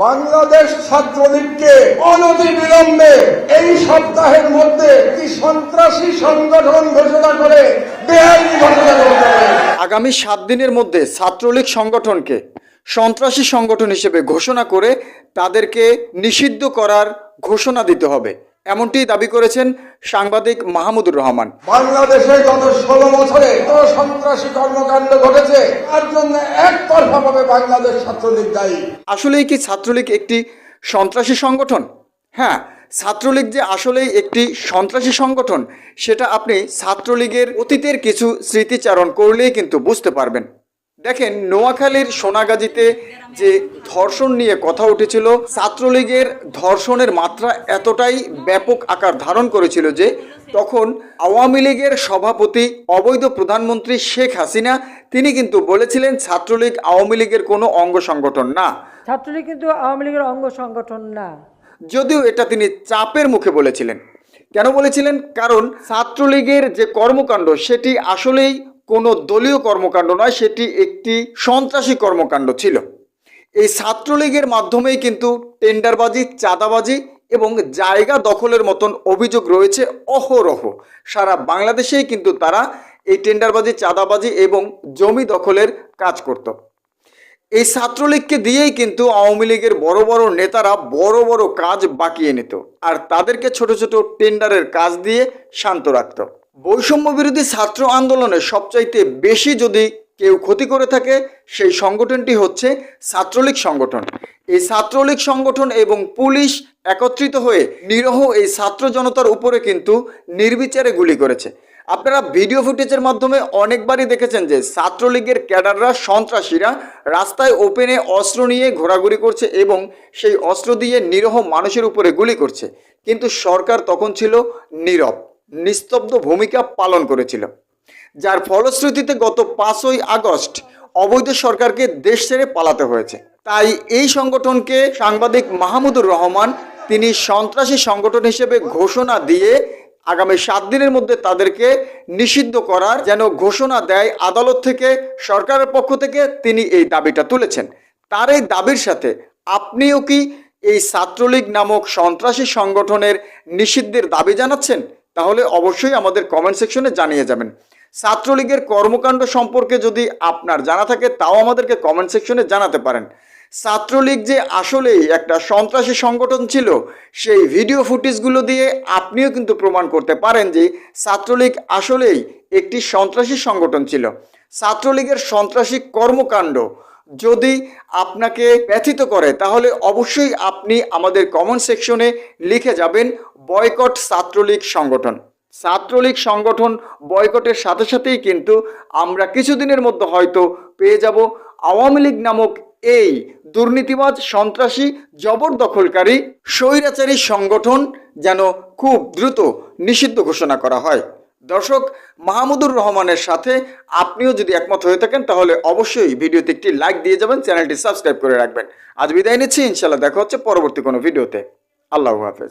বাংলাদেশ ছাত্রলীগকে অনতি বিলম্বে এই সপ্তাহের মধ্যে একটি সন্ত্রাসী সংগঠন ঘোষণা করে বেআইনি ঘোষণা করতে আগামী সাত দিনের মধ্যে ছাত্রলীগ সংগঠনকে সন্ত্রাসী সংগঠন হিসেবে ঘোষণা করে তাদেরকে নিষিদ্ধ করার ঘোষণা দিতে হবে। এমনটি দাবি করেছেন সাংবাদিক মাহমুদুর রহমান। বাংলাদেশে গত ষোলো বছরে সন্ত্রাসী কর্মকাণ্ড ঘটেছে তার জন্য একতরফাভাবে বাংলাদেশ ছাত্রলীগ দায়ী। আসলেই কি ছাত্রলীগ একটি সন্ত্রাসী সংগঠন? হ্যাঁ ছাত্রলীগ যে আসলেই একটি সন্ত্রাসী সংগঠন সেটা আপনি ছাত্রলীগের অতীতের কিছু স্মৃতিচারণ করলেই কিন্তু বুঝতে পারবেন। দেখেন নোয়াখালীর সোনাগাজীতে যে ধর্ষণ নিয়ে কথা উঠেছিল ছাত্রলীগের ধর্ষণের মাত্রা এতটাই ব্যাপক আকার ধারণ করেছিল যে তখন আওয়ামী লীগের সভাপতি অবৈধ প্রধানমন্ত্রী শেখ হাসিনা তিনি কিন্তু বলেছিলেন ছাত্রলীগ আওয়ামী লীগের কোনো অঙ্গ সংগঠন না। ছাত্রলীগ কিন্তু আওয়ামী লীগের অঙ্গ সংগঠন না। যদিও এটা তিনি চাপের মুখে বলেছিলেন। কেন বলেছিলেন? কারণ ছাত্রলীগের যে কর্মকাণ্ড সেটি আসলেই কোনো দলীয় কর্মকাণ্ড নয়, সেটি একটি সন্ত্রাসী কর্মকাণ্ড ছিল। এই ছাত্রলীগের মাধ্যমেই কিন্তু টেন্ডারবাজি, চাঁদাবাজি এবং জায়গা দখলের মতন অভিযোগ রয়েছে অহরহ। সারা বাংলাদেশেই কিন্তু তারা এই টেন্ডারবাজি, চাঁদাবাজি এবং জমি দখলের কাজ করত। এই ছাত্রলীগকে দিয়েই কিন্তু আওয়ামী লীগের বড় বড় নেতারা বড় বড় কাজ বাকিয়ে নিত আর তাদেরকে ছোট ছোট টেন্ডারের কাজ দিয়ে শান্ত রাখত। বৈষম্য বিরোধী ছাত্র আন্দোলনে সবচাইতে বেশি যদি কেউ ক্ষতি করে থাকে, সেই সংগঠনটি হচ্ছে ছাত্রলীগ সংগঠন। এই ছাত্রলীগ সংগঠন এবং পুলিশ একত্রিত হয়ে নিরহ এই ছাত্র জনতার উপরে কিন্তু নির্বিচারে গুলি করেছে। আপনারা ভিডিও ফুটেজের মাধ্যমে অনেকবারই দেখেছেন যে ছাত্রলীগের ক্যাডাররা, সন্ত্রাসীরা রাস্তায় ওপেনে অস্ত্র নিয়ে ঘোরাঘুরি করছে এবং সেই অস্ত্র দিয়ে নিরহ মানুষের উপরে গুলি করছে। কিন্তু সরকার তখন ছিল নীরব। নিস্তব্ধ ভূমিকা পালন করেছিল যার ফলশ্রুতিতে গত পাঁচই আগস্ট অবৈধ সরকারকে দেশ ছেড়ে পালাতে হয়েছে। তাই এই সংগঠনকে সাংবাদিক মাহমুদুর রহমান তিনি সন্ত্রাসী সংগঠন হিসেবে ঘোষণা দিয়ে আগামী সাত দিনের মধ্যে তাদেরকে নিষিদ্ধ করার যেন ঘোষণা দেয় আদালত থেকে, সরকারের পক্ষ থেকে তিনি এই দাবিটা তুলেছেন। তার এই দাবির সাথে আপনিও কি এই ছাত্রলীগ নামক সন্ত্রাসী সংগঠনের নিষিদ্ধের দাবি জানাচ্ছেন? তাহলে অবশ্যই আমাদের কমেন্ট সেকশনে জানিয়ে যাবেন। ছাত্রলীগের কর্মকাণ্ড সম্পর্কে যদি আপনার জানা থাকে, তাও আমাদেরকে কমেন্ট সেকশনে জানাতে পারেন। ছাত্রলীগ যে আসলেই একটা সন্ত্রাসী সংগঠন ছিল, সেই ভিডিও ফুটেজগুলো দিয়ে আপনিও কিন্তু প্রমাণ করতে পারেন যে ছাত্রলীগ আসলেই একটি সন্ত্রাসী সংগঠন ছিল। ছাত্রলীগের সন্ত্রাসী কর্মকাণ্ড যদি আপনাকে ব্যথিত করে, তাহলে অবশ্যই আপনি আমাদের কমেন্ট সেকশনে লিখে যাবেন বয়কট ছাত্রলীগ সংগঠন। ছাত্রলীগ সংগঠন বয়কটের সাথে সাথেই কিন্তু আমরা কিছুদিনের মধ্যে হয়তো পেয়ে যাব। আওয়ামী লীগ নামক এই দুর্নীতিবাজ, সন্ত্রাসী, জবরদখলকারী, স্বৈরাচারী সংগঠন যেন খুব দ্রুত নিষিদ্ধ ঘোষণা করা হয়। দর্শক, মাহমুদুর রহমানের সাথে আপনিও যদি একমত হয়ে থাকেন, তাহলে অবশ্যই ভিডিওতে একটি লাইক দিয়ে যাবেন, চ্যানেলটি সাবস্ক্রাইব করে রাখবেন। আজ বিদায় নিচ্ছি ইনশাল্লাহ দেখা হচ্ছে পরবর্তী কোনো ভিডিওতে। আল্লাহ হাফেজ।